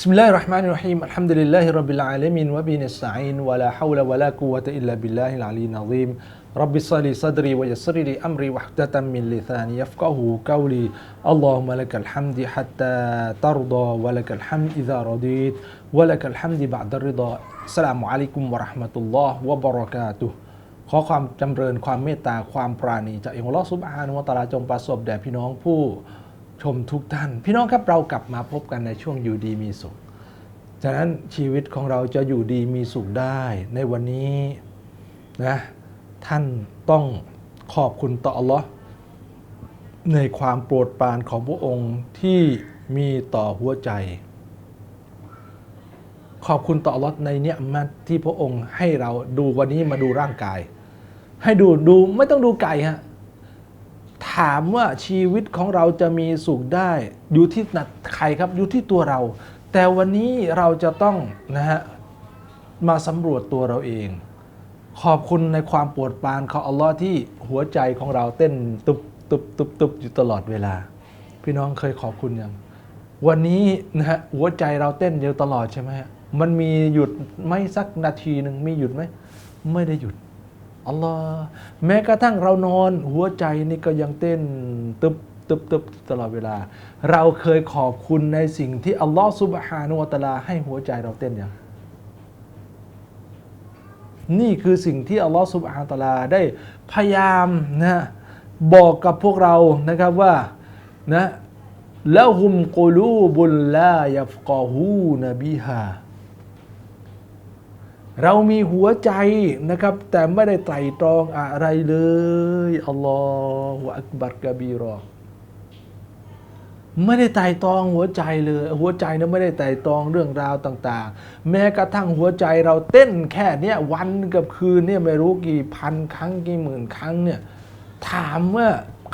بسم الله الرحمن الرحيم الحمد لله رب العالمين وبه نستعين ولا حول ولا قوة إلا بالله العلي العظيم رب صل صدري ويسر لي أمري واحدة من لساني يفقه قولي اللهم لك الحمد حتى ترضى ولك الحمد إذا رضيت ولك الحمد بعد الرضا السلام عليكم ورحمة الله وبركاته ขอความจำเริญความเมตตาความปราณีจากองค์อัลลอฮฺซุบฮานุวะตะอาลาจงประสบแด่พี่น้องผู้ ชมทุกท่าน พี่น้องครับเรากลับมาพบกันในช่วงอยู่ดีมีสุขฉะนั้นชีวิตของเราจะอยู่ดีมีสุขได้ในวันนี้นะท่านต้องขอบคุณต่ออัลลอฮ์ในความโปรดปรานของพระองค์ที่มีต่อหัวใจ ขอบคุณต่ออัลลอฮ์ในเนี่ยมัตที่พระองค์ให้เราดูวันนี้มาดูร่างกาย ให้ดูดูไม่ต้องดูไก่ฮะ ถามว่าชีวิตของเราจะมีสุขได้ อยู่ที่นัดใครครับอยู่ที่ตัวเรา แต่วันนี้เราจะต้องนะฮะมาสำรวจตัวเราเอง ขอบคุณในความปรดปานของอัลลอฮ์ที่หัวใจของเราเต้นตุบตุบตุบตุบอยู่ตลอดเวลา พี่น้องเคยขอบคุณยังวันนี้นะฮะหัวใจเราเต้นอยู่ตลอดใช่ไหมฮะมันมีหยุดไม่สักนาทีหนึ่งมีหยุดไหมไม่ได้หยุด อัลลอฮ์แม้กระทั่งเรานอน หัวใจนี่ก็ยังเต้นตึบตึบตึบตลอดเวลา เราเคยขอบคุณในสิ่งที่อัลลอฮ์ซุบฮานุวะตะอาลาให้หัวใจเราเต้นยังนี่คือสิ่งที่อัลลอฮ์ซุบฮานะฮูวะตาลาได้พยายามนะบอกกับพวกเรานะครับว่านะละหุมกูลูบุลลายฟกอฮูนบิฮา เรามีหัวใจนะครับ แต่ไม่ได้ไตร่ตรองอะไรเลยอัลลอฮฺอักบัรกะบีรอไม่ได้ไต่ตรองหัวใจเลย หัวใจนั้นไม่ได้ไต่ตรองเรื่องราวต่าง ๆ แม้กระทั่งหัวใจเราเต้นแค่เนี้ยวันกับคืนเนี่ยไม่รู้กี่พันครั้งกี่หมื่นครั้งเนี่ยถามว่า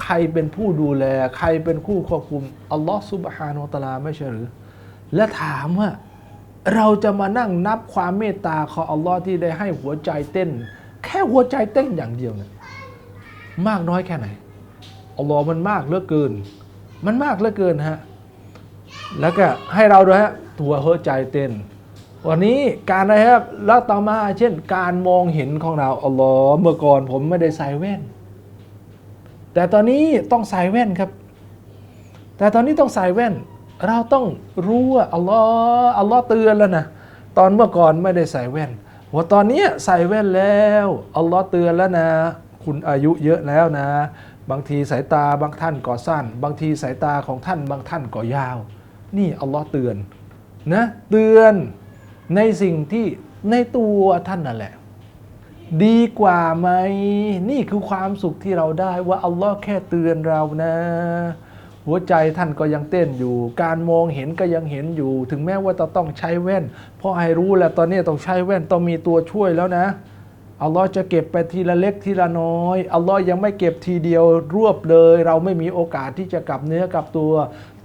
ใครเป็นผู้ดูแล ใครเป็นผู้ควบคุมอัลลอฮฺซุบฮานาอัลลอฮฺไม่ใช่หรือ และถามว่า เราจะมานั่งนับความเมตตาของอัลลอฮ์ที่ได้ให้หัวใจเต้น แค่หัวใจเต้นอย่างเดียวเนี่ยมากน้อยแค่ไหนอัลลอฮ์มันมากเหลือเกิน มันมากเหลือเกินฮะแล้วก็ให้เราด้วยฮะตัวหัวใจเต้น วันนี้การอะไรครับแล้วต่อมาเช่นการมองเห็นของเราอัลลอฮ์เมื่อก่อนผมไม่ได้ใส่แว่น แต่ตอนนี้ต้องใส่แว่นครับ แต่ตอนนี้ต้องใส่แว่น เราต้องรู้ว่าอัลลอฮ์อัลลอฮ์เตือนแล้วนะตอนเมื่อก่อนไม่ได้ใส่แว่นว่าตอนนี้ใส่แว่นแล้วอัลลอฮ์เตือนแล้วนะ คุณอายุเยอะแล้วนะ บางทีสายตาบางท่านก็สั้น บางทีสายตาของท่านบางท่านก็ยาว นี่อัลลอฮ์เตือนนะเตือนในสิ่งที่ในตัวท่านนั่นแหละ ดีกว่าไหมนี่คือความสุขที่เราได้ว่าอัลลอฮ์แค่เตือนเรานะ หัวใจท่านก็ยังเต้นอยู่ การมองเห็นก็ยังเห็นอยู่ ถึงแม้ว่าจะต้องใช้แว่น เพราะให้รู้แล้วตอนนี้ต้องใช้แว่นต้องมีตัวช่วยแล้วนะอัลลอฮ์จะเก็บไปทีละเล็กทีละน้อยอัลลอฮ์ยังไม่เก็บทีเดียวรวบเลย เราไม่มีโอกาสที่จะกลับเนื้อกลับตัว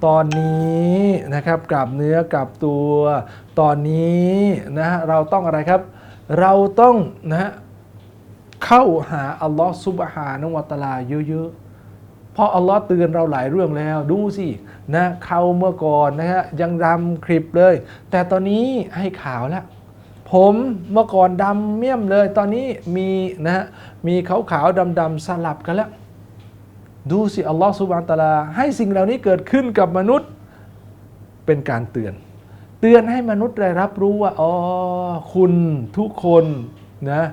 ตอนนี้นะครับ กลับเนื้อกลับตัวตอนนี้นะเราต้องอะไรครับ เราต้องนะเข้าหาอัลลอฮ์ซุบฮานะวะตะลาเยอะๆ เพราะอัลลอฮ์เตือนเราหลายเรื่องแล้ว ดูสินะเขาเมื่อก่อนนะฮะยังดำคลิปเลย แต่ตอนนี้ให้ขาวแล้ว ผมเมื่อก่อนดำเมี่ยมเลย ตอนนี้มีนะฮะมีขาวขาวดำดำสลับกันแล้ว ดูสิอัลลอฮ์สุบานตะลา ให้สิ่งเหล่านี้เกิดขึ้นกับมนุษย์เป็นการเตือน เตือนให้มนุษย์ได้รับรู้ว่าอ๋อคุณทุกคนนะ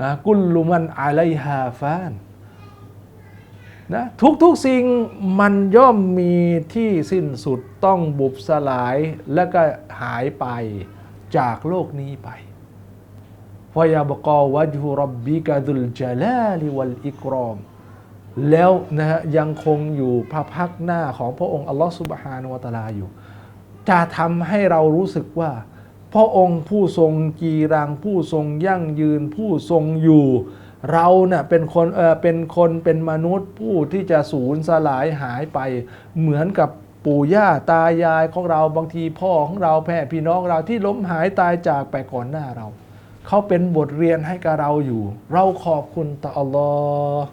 นะกุลลุมันอาไลฮาฟาน นะทุกๆสิ่งมันย่อมมีที่สิ้นสุดต้องบุบสลายและก็หายไปจากโลกนี้ไปฟยาบกอวัจฮุรับบิกะดุลจาลาลิวัลอิกรอม แล้วนะฮะยังคงอยู่พระพักหน้าของพระองค์อัลลอฮฺสุบฮานวตะอาลาอยู่ จะทำให้เรารู้สึกว่า พระองค์ผู้ทรงกีรังผู้ทรงยั่งยืนผู้ทรงอยู่ เราเนะ่ะเป็นคนเออเป็นคนเป็นมนุษย์ผู้ที่จะสูญสลายหายไป เหมือนกับปู่ย่าตายายของเราบางทีพ่อของเราแพ่พี่น้องเราที่ล้มหายตายจากไปก่อนหน้าเรา เขาเป็นบทเรียนให้กับเราอยู่ เราขอบคุณต่ออัลลอฮ์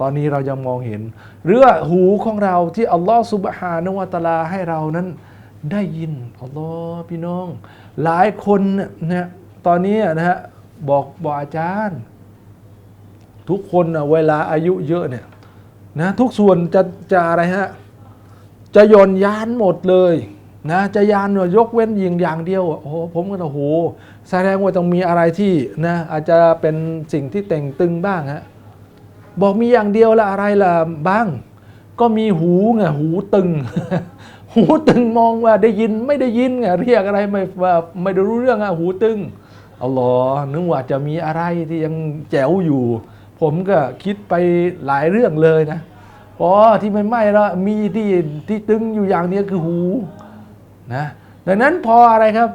ตอนนี้เรายังมองเห็นหรือหูของเราที่อัลลอฮฺสุบฮานวะตลาให้เรานั้นได้ยินอัลลอฮ์พี่น้อง หลายคนเนี่ยตอนนี้นะฮะบอกบอกอาจารย์ ทุกคนเวลาอายุเยอะเนี่ยนะทุกส่วนจะจะอะไรฮะจะโยนยานหมดเลยนะจะยานเนี่ยยกเว้นยิงอย่างเดียวโอ้โหผมก็โอ้โหแสดงว่าต้องมีอะไรที่นะอาจจะเป็นสิ่งที่แต่งตึงบ้างฮะบอกมีอย่างเดียวละอะไรละบ้าง ก็มีหูไงหูตึง หูตึงมองว่าได้ยินไม่ได้ยินไงเรียกอะไรไม่ว่าไม่ได้รู้เรื่องอะหูตึงอาหรอนึกว่าจะมีอะไรที่ยังแจ๋วอยู่ ผมก็คิดไปหลายเรื่องเลยนะอ๋อที่ไม่ไหม้แล้วมีที่ที่ตึงอยู่อย่างเดียวคือหูนะดังนั้นพออะไรครับ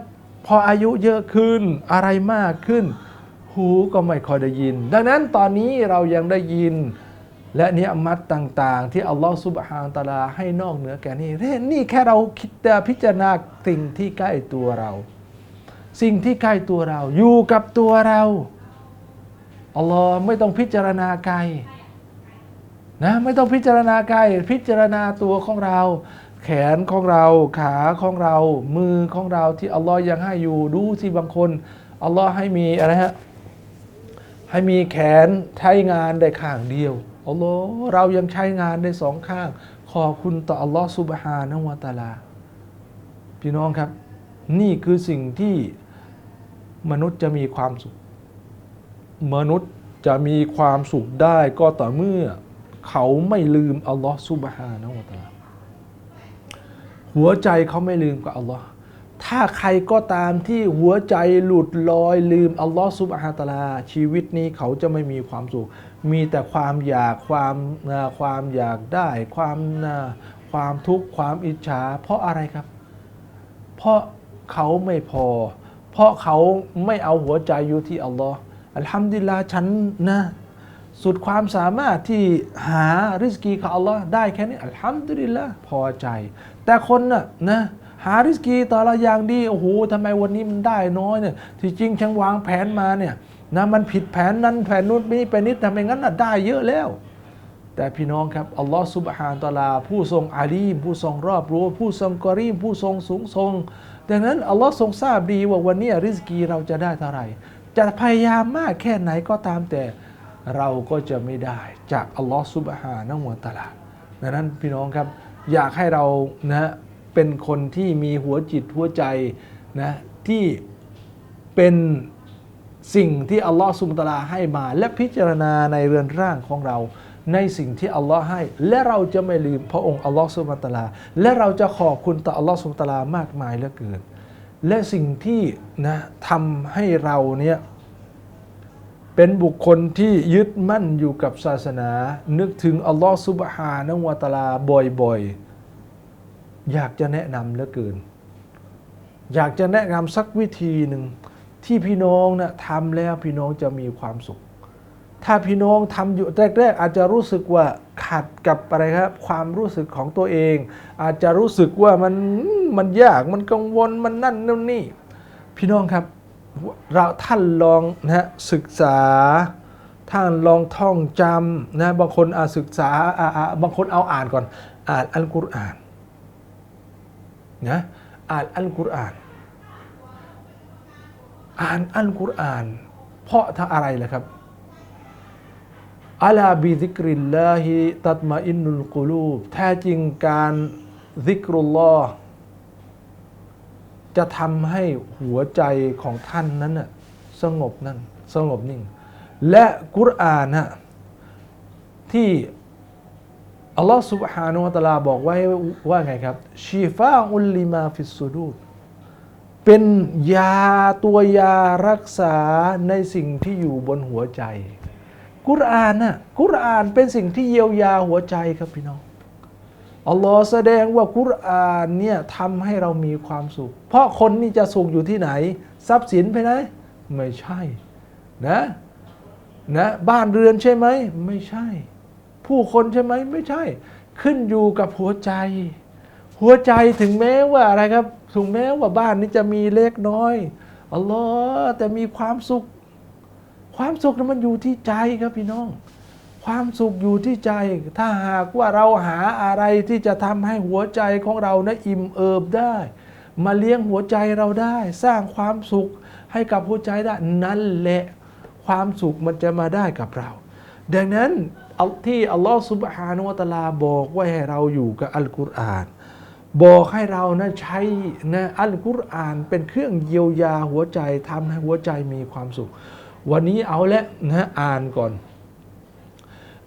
พออายุเยอะขึ้นอะไรมากขึ้น หูก็ไม่ค่อยได้ยิน ดังนั้นตอนนี้เรายังได้ยินและเนียมัดต่างๆ ที่อัลลอฮฺซุบฮานตะอาลาให้นอกเหนือแก่นี้เนี่แค่เราคิดแต่พิจารณาสิ่งที่ใกล้ตัวเรา สิ่งที่ใกล้ตัวเราอยู่กับตัวเรา อัลลอฮ์ไม่ต้องพิจารณาไกลนะไม่ต้องพิจารณาไกลพิจารณาตัวของเรา แขนของเราขาของเรา มือของเราที่อัลลอฮ์ยังให้อยู่ดูสิบางคนอัลลอฮ์ให้มีอะไรฮะให้มีแขนใช้งานได้ข้างเดียวอัลลอฮ์เรายังใช้งานได้สองข้าง ขอบคุณต่ออัลลอฮ์ซุบฮานะวะตาลา พี่น้องครับ นี่คือสิ่งที่มนุษย์จะมีความสุข มนุษย์จะมีความสุขได้ก็ต่อเมื่อ เขาไม่ลืมอัลลอฮ์ซุบฮานะวะตะอาลาหัวใจเขาไม่ลืมกับอัลลอฮ์ถ้าใครก็ตามที่หัวใจหลุดลอยลืมอัลลอฮ์ซุบฮานะตะอาลา ชีวิตนี้เขาจะไม่มีความสุข มีแต่ความอยากความความอยากได้ ความความทุกข์ความอิจฉา เพราะอะไรครับ เพราะเขาไม่พอ เพราะเขาไม่เอาหัวใจอยู่ที่อัลลอฮ์ อัลฮัมดุลิลลาฉันนะสุดความสามารถที่หาริสกีของอัลลอฮ์ได้แค่นี้อัลฮัมดุลิลละพอใจ แต่คนน่ะนะหาริสกีแต่ละอย่างดีโอ้โหทำไมวันนี้มันได้น้อยเนี่ยที่จริงฉันวางแผนมาเนี่ยนะมันผิดแผนนั้นแผนนู้นนี่ไปนิดทำไมงั้นน่ะได้เยอะแล้ว แต่พี่น้องครับอัลลอฮ์ซุบฮานตะอาลา ผู้ทรงอาลีม ผู้ทรงรอบรู้ ผู้ทรงกรีมผู้ทรงสูงทรงดังนั้นอัลลอฮ์ทรงทราบดีว่าวันนี้ริสกีเราจะได้เท่าไหร่ จะพยายามมากแค่ไหนก็ตามแต่เราก็จะไม่ได้จากอัลลอฮ์ซุบฮานะฮูวตะอาลาดังนั้นพี่น้องครับอยากให้เรานะเป็นคนที่มีหัวจิตหัวใจนะที่เป็นสิ่งที่อัลลอฮ์ซุบฮานะฮูวะตะอาลาให้มา และพิจารณาในเรือนร่างของเรา ในสิ่งที่อัลลอฮ์ให้ และเราจะไม่ลืมพระองค์อัลลอฮ์ซุบฮานะฮูวะตะอาลา และเราจะขอบคุณต่ออัลลอฮ์ซุบฮานะฮูวะตะอาลามากมายเหลือเกิน และสิ่งที่นะทำให้เราเนี่ยเป็นบุคคลที่ยึดมั่นอยู่กับศาสนา นึกถึงอัลลอฮ์ซุบฮานะวะตาลาบ่อยๆ อยากจะแนะนำเหลือเกิน อยากจะแนะนำสักวิธีหนึ่งที่พี่น้องนะทำแล้วพี่น้องจะมีความสุข ถ้าพี่น้องทำอยู่แรก ๆ อาจจะรู้สึกว่าขัดกับอะไรครับ ความรู้สึกของตัวเอง อาจจะรู้สึกว่ามันมันยากมันกังวลมันนั่นนู่นนี่ พี่น้องครับเราท่านลองนะศึกษา ท่านลองท่องจำนะบางคนอาศึกษาอาอ่าบางคนเอาอ่านก่อน อ่านอัลกุรอานนะอ่านอัลกุรอาน อ่านอัลกุรอาน เพราะถ้าอะไรล่ะครับ อัลาบิซิกริลลาฮิตัตมาอินนุลกุลูบแท้จริงการซิกรุลลอฮ์ จะทำให้หัวใจของท่านนั้นน่ะสงบนั่นสงบนิ่ง และกุรอานน่ะที่อัลลอฮฺ سبحانه และ تعالى บอกไว้ว่าไงครับชีฟาอุลลิมาฟิสซูดูดเป็นยาตัวยารักษาในสิ่งที่อยู่บนหัวใจ กุรอานน่ะกุรอานเป็นสิ่งที่เยียวยาหัวใจครับพี่น้องอัลลอฮ์แสดงว่ากุรอานเนี่ยทำให้เรามีความสุข เพราะคนนี่จะสุขอยู่ที่ไหน ทรัพย์สินไปไหนไม่ใช่นะนะบ้านเรือนใช่ไหมไม่ใช่ ผู้คนใช่ไหมไม่ใช่ ขึ้นอยู่กับหัวใจ หัวใจถึงแม้ว่าอะไรครับถึงแม้ว่าบ้านนี้จะมีเล็กน้อยอัลลอฮ์แต่มีความสุข ความสุขนั้นมันอยู่ที่ใจครับพี่น้อง ความสุขอยู่ที่ใจ ถ้าหากว่าเราหาอะไรที่จะทำให้หัวใจของเรานะอิ่มเอิบได้ มาเลี้ยงหัวใจเราได้ สร้างความสุขให้กับหัวใจได้นั่นแหละความสุขมันจะมาได้กับเรา ดังนั้นเอาที่อัลลอฮฺสุบฮานุวะตาลาบอกว่าให้เราอยู่กับอัลกุรอาน บอกให้เรานะใช้นะอัลกุรอานเป็นเครื่องเยียวยาหัวใจทำให้หัวใจมีความสุข วันนี้เอาละนะอ่านก่อน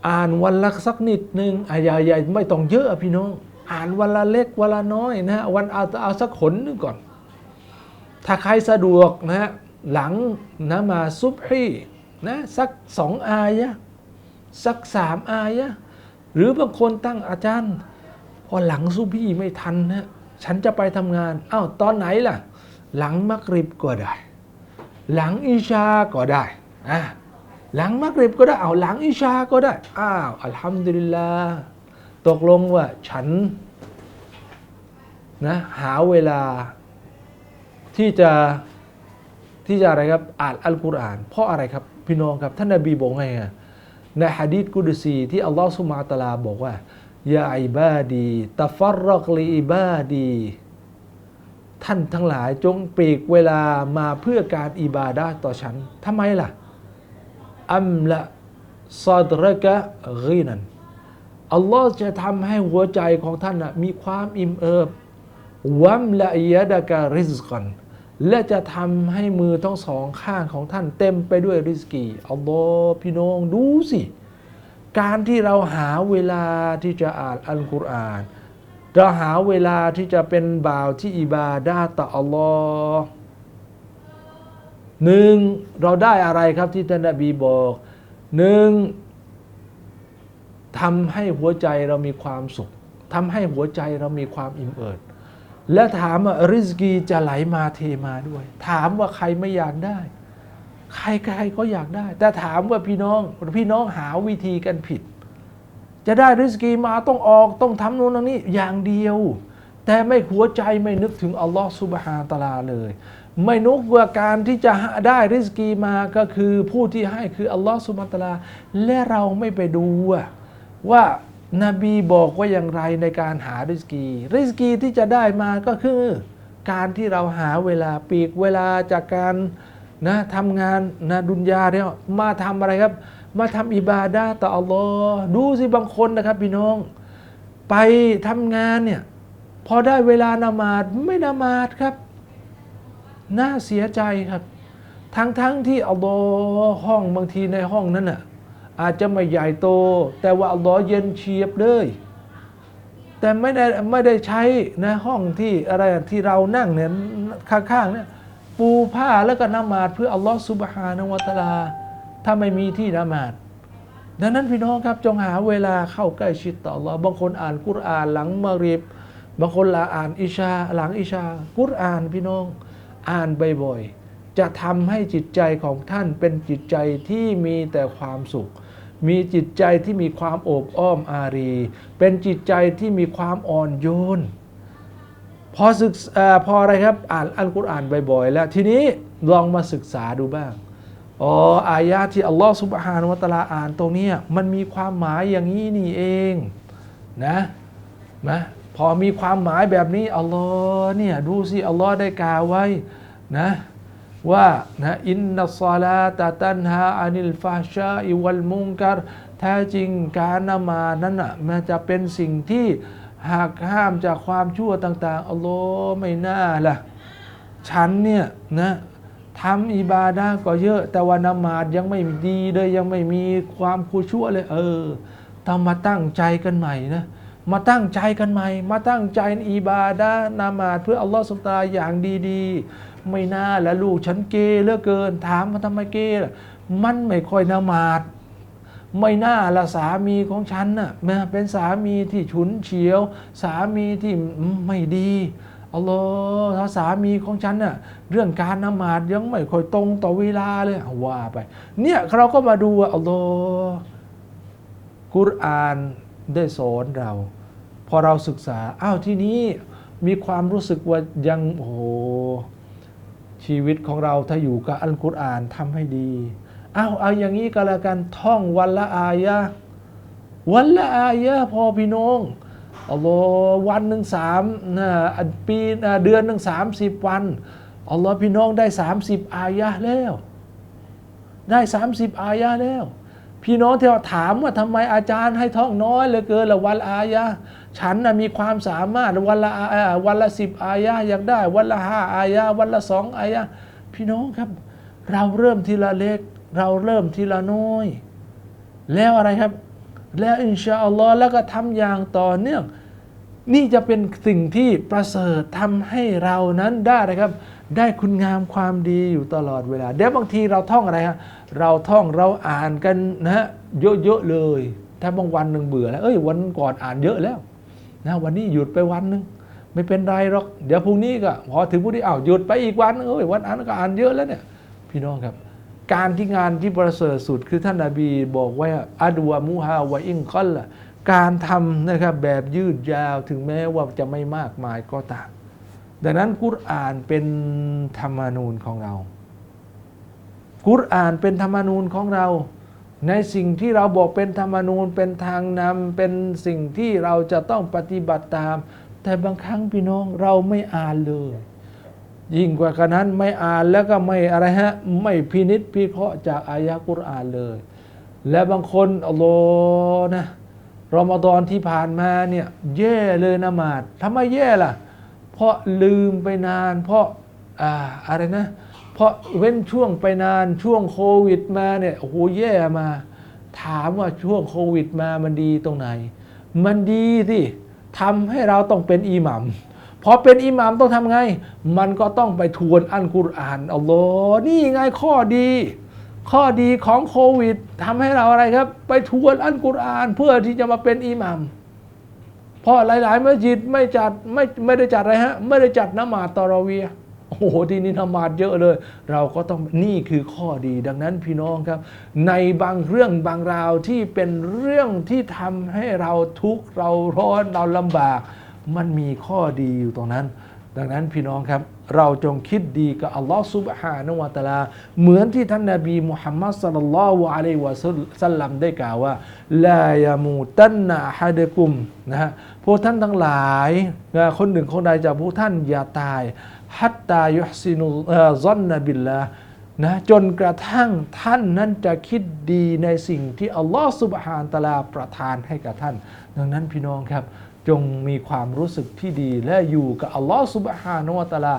อ่านวันละสักนิดหนึ่งอะอย่าอย่ไม่ต้องเยอะพี่น้อง อ่านวันละเล็กวันละน้อยนะฮะวันเอาเอาสักขนหนึงก่อน ถ้าใครสะดวกนะฮะหลังนะมาซุบฮีนะสักสองอายะสักสามอายะหรือบางคนตั้งอาจารย์ พอหลังซุบฮีไม่ทันนะฉันจะไปทำงานอ้าวตอนไหนล่ะ หลังมักริบก็ได้ หลังอิชาก็ได้อะหลังมักริบก็ได้เอาหลังอิชาก็ได้อ้าวอัลฮัมดุลิลลาตกลงว่าฉันนะหาเวลาที่จะที่จะอะไรครับอ่านอัลกุรอาน เพราะอะไรครับพี่น้องครับ ท่านนบีบอกไงอะในฮะดีษกุดซีที่อัลลอฮฺสุบฮาตลาบอกว่ายาอิบาดีตัฟรรักลีอิบาดี ท่านทั้งหลายจงปลีกเวลามาเพื่อการอิบาดาต่อฉันทำไมล่ะอัมละซาดรกะกีนันอัลลอฮ์จะทำให้หัวใจของท่านนะมีความอิ่มเอิบวัมละอียดะกะริซกันและจะทำให้มือทั้งสองข้างของท่านเต็มไปด้วยริสกีอัลลอฮ์พี่น้องดูสิ การที่เราหาเวลาที่จะอ่านอัลกุรอาน เราหาเวลาที่จะเป็นบ่าวที่อิบาดาต่ออัลลอฮ์หนึ่งเราได้อะไรครับที่ท่านนบีบอกหนึ่งทำให้หัวใจเรามีความสุขทำให้หัวใจเรามีความอิ่มเอิบและถามว่าริสกีจะไหลมาเทมาด้วย ถามว่าใครไม่อยากได้ ใครใครก็อยากได้ แต่ถามว่าพี่น้องพี่น้องหาวิธีกันผิด จะได้ริสกีมาต้องออกต้องทำโน่นทำนี่อย่างเดียว แต่ไม่หัวใจไม่นึกถึงอัลลอฮ์สุบฮานตะอาลาเลย ไม่นึกว่าการที่จะหาได้ริสกีมาก็คือผู้ที่ให้คืออัลลอฮ์สุบฮานตะอาลา และเราไม่ไปดูว่าว่านบีบอกว่าอย่างไรในการหาริสกี ริสกีที่จะได้มาก็คือการที่เราหาเวลาปีกเวลาจากการนะทำงานนะดุนยาเนี่ยมาทำอะไรครับ มาทำอิบาดาต่ออัลลอฮ์ดูสิบางคนนะครับพี่น้อง ไปทำงานเนี่ยพอได้เวลานามาดไม่นามาดครับ น่าเสียใจครับ ทั้งทั้งที่อัลลอฮ์ห้องบางทีในห้องนั้นน่ะอาจจะไม่ใหญ่โต แต่ว่าอัลลอฮ์เย็นเฉียบเลย แต่ไม่ได้ไม่ได้ใช้นะห้องที่อะไรที่เรานั่งเนี่ยข้างๆเนี่ยปูผ้าแล้วก็นมาดเพื่ออัลลอฮ์สุบฮานาวะตะอาลา ถ้าไม่มีที่นมาด ดังนั้นพี่น้องครับจงหาเวลาเข้าใกล้ชิดต่ออัลลอฮ์บางคนอ่านกุรอานหลังมะริบบางคนละอ่านอิชา หลังอิชา กุรอานพี่น้อง อ่านบ่อยๆจะทำให้จิตใจของท่านเป็นจิตใจที่มีแต่ความสุข มีจิตใจที่มีความโอบอ้อมอารี เป็นจิตใจที่มีความอ่อนโยนพอศึกษาพออะไรครับอ่านอัลกุรอานบ่อยๆแล้ว ทีนี้ลองมาศึกษาดูบ้าง อ๋ออายาที่อัลลอฮฺสุบฮานาวตะอาลาอ่านตรงนี้มันมีความหมายอย่างนี้นี่เองนะนะพอมีความหมายแบบนี้อัลลอฮ์เนี่ยดูสิอัลลอฮ์ได้กล่าวไว้นะว่านะอินนัสซาลาตะตันฮาอานิลฟาชาอิวัลมุงการแท้จริงการนมานั้นอะมันจะเป็นสิ่งที่หากห้ามจากความชั่วต่าง ๆอัลลอฮ์ไม่น่าล่ะฉันเนี่ยนะ ทำอิบาดาก็เยอะ แต่ว่านมาดยังไม่ดีเลยยังไม่มีความคูชั่วเลย เออต้องมาตั้งใจกันใหม่นะมาตั้งใจกันใหม่ มาตั้งใจในอิบาดานามาดเพื่ออัลลอฮฺสุตาอย่างดีๆ ไม่น่าและลูกฉันเกเลือเกิน ถามมาทำไมเกล่ะมันไม่ค่อยนามาดไม่น่าละสามีของฉันน่ะนะเป็นสามีที่ฉุนเฉียว สามีที่ไม่ดี อัลลอฮ์ถ้าสามีของฉันน่ะเรื่องการนมาดยังไม่ค่อยตรงต่อเวลาเลยเอาว่าไป เนี่ยเราก็มาดูว่าอัลลอฮ์กุรอานได้สอนเรา พอเราศึกษาอ้าวที่นี้มีความรู้สึกว่ายังโอ้โหชีวิตของเราถ้าอยู่กับอัลกุรอานทำให้ดีอ้าวเอาอย่างนี้ก็แล้วกันท่องวันละอายะวันละอายะพอพี่น้อง อัลลอฮ์วันหนึ่งสามนปีเดือนหนึ่งสามสิบวันอัลลอฮ์พี่น้องได้สามสิบอายะแล้ว ได้สามสิบอายะแล้ว พี่น้องที่เราถามว่าทำไมอาจารย์ให้ท่องน้อยเหลือเกินละวันอายะฉันนะมีความสามารถวันละวันละสิบอายะอยากได้ วันละห้าอายะวันละสองอายะพี่น้องครับ เราเริ่มทีละเล็ก เราเริ่มทีละน้อย แล้วอะไรครับ แล้วอินชาอัลลอฮ์แล้วก็ทำอย่างต่อเนื่อง นี่จะเป็นสิ่งที่ประเสริฐทำให้เรานั้นได้นะครับ ได้คุณงามความดีอยู่ตลอดเวลาเดี๋ยวบางทีเราท่องอะไรฮะเราท่องเราอ่านกันนะฮะเยอะๆเลย ถ้าบางวันหนึ่งเบื่อแล้วเอ้ยวันก่อนอ่านเยอะแล้วนะวันนี้หยุดไปวันหนึ่งไม่เป็นไรหรอก เดี๋ยวพรุ่งนี้ก็พอถึงพรุ่งนี้อ้าวหยุดไปอีกวันเอ้ยวันอ่านก็อ่านเยอะแล้วเนี่ย พี่น้องครับ การที่งานที่ประเสริฐสุดคือท่านนาบีบอกว่าอัดวมุฮาวะอิงคอลละการทำนะครับแบบยืดยาวถึงแม้ว่าจะไม่มากมายก็ตามดังนั้นกุรอานเป็นธรรมนูญของเรา กุรอานเป็นธรรมนูญของเรา ในสิ่งที่เราบอกเป็นธรรมนูญเป็นทางนำเป็นสิ่งที่เราจะต้องปฏิบัติตาม แต่บางครั้งพี่น้องเราไม่อ่านเลย ยิ่งกว่านั้นไม่อ่านแล้วก็ไม่อะไรฮะไม่พินิษพิเคราะห์จากอายะกุรอานเลย และบางคนอัลลอฮ์นะรอมฎอนที่ผ่านมาเนี่ยแย่เลยนะมาดทำไมแย่ล่ะ เพราะลืมไปนาน เพราะอ่าอะไรนะ เพราะเว้นช่วงไปนานช่วงโควิดมาเนี่ยโอ้โหแย่มา ถามว่าช่วงโควิดมามันดีตรงไหน มันดีที่ทำให้เราต้องเป็นอิหมัม พอเป็นอิหมัมต้องทำไง มันก็ต้องไปทวนอันกุรอานอัลลอฮ์นี่ไงข้อดี ข้อดีของโควิดทำให้เราอะไรครับ ไปทวนอันกุรอานเพื่อที่จะมาเป็นอิหมัมเพราะหลาย ๆ มัสยิดไม่จัดไม่ไม่ได้จัดอะไรฮะไม่ได้จัดนมาตตอรอเวียโอ้โหที่นี้นมาดเยอะเลย เราก็ต้องนี่คือข้อดีดังนั้นพี่น้องครับ ในบางเรื่องบางราวที่เป็นเรื่องที่ทำให้เราทุกข์เราร้อนเราลำบาก มันมีข้อดีอยู่ตรงนั้น ดังนั้นพี่น้องครับ เราจงคิดดีกับอัลลอฮ์ซุบฮานะวะตะอาลา เหมือนที่ท่านนบีมุฮัมมัดสัลลัลลอฮุอะลัยฮิวะสัลลัมได้กล่าวว่าลายามูตันนะฮะดกุมนะฮะพวกท่านทั้งหลายคนหนึ่งคนใดจากพวกท่านอย่าตายฮัตตายุฮซินุซอนนบิลลานะจนกระทั่งท่านนั้นจะคิดดีในสิ่งที่อัลลอฮ์สุบฮานตะลาประทานให้กับท่าน ดังนั้นพี่น้องครับ จงมีความรู้สึกที่ดี และอยู่กับอัลลอฮ์สุบฮานวตาลา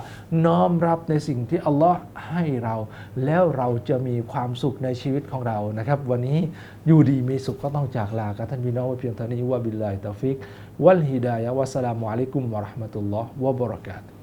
น้อมรับในสิ่งที่อัลลอฮ์ให้เรา แล้วเราจะมีความสุขในชีวิตของเรานะครับ วันนี้อยู่ดีมีสุขก็ต้องจากลากับท่านพี่น้องเพียงเท่านี้ว่าบิลลาฮิตาฟิก วัลฮิดายะวัสสลามุอะลัยกุมวะราะห์มะตุลลอฮ์วะบะเราะกาตุ